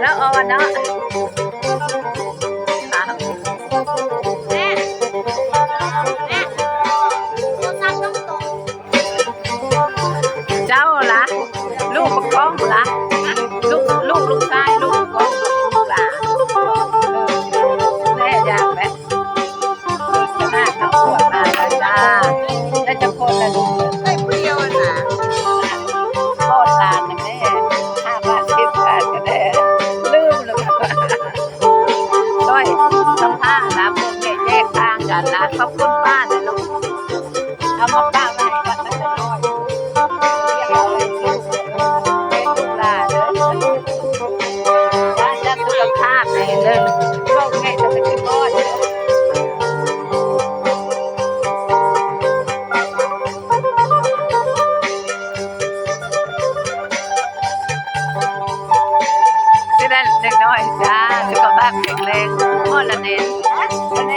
แล้วออนเนาะ นะพวกเนี่ยแยกทางกันนะขอบคุณมากนะลูกทำกับข้าวมาให้กันตั้งแน้อยเรียกเอาไว้ลูกเป็นลูกลาน้อยบ้านจะคุภาพไนเลยพวกเนี่ยจะเป็นก้อนได้เล็กน้อยจ้าสุขภาพแข็งแรพ่อละเน้น মানে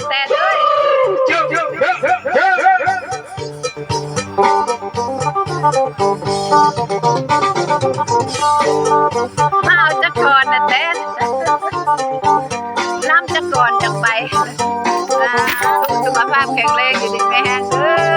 กก่อนแต่เลยเจ้าเจ้าเจ้าเจ้ามาเอาจักก่อนนะแตนลำจักก่อนจังไปสุขภาพแข็งแรงอยู่ดีแม่แห้งเด้อ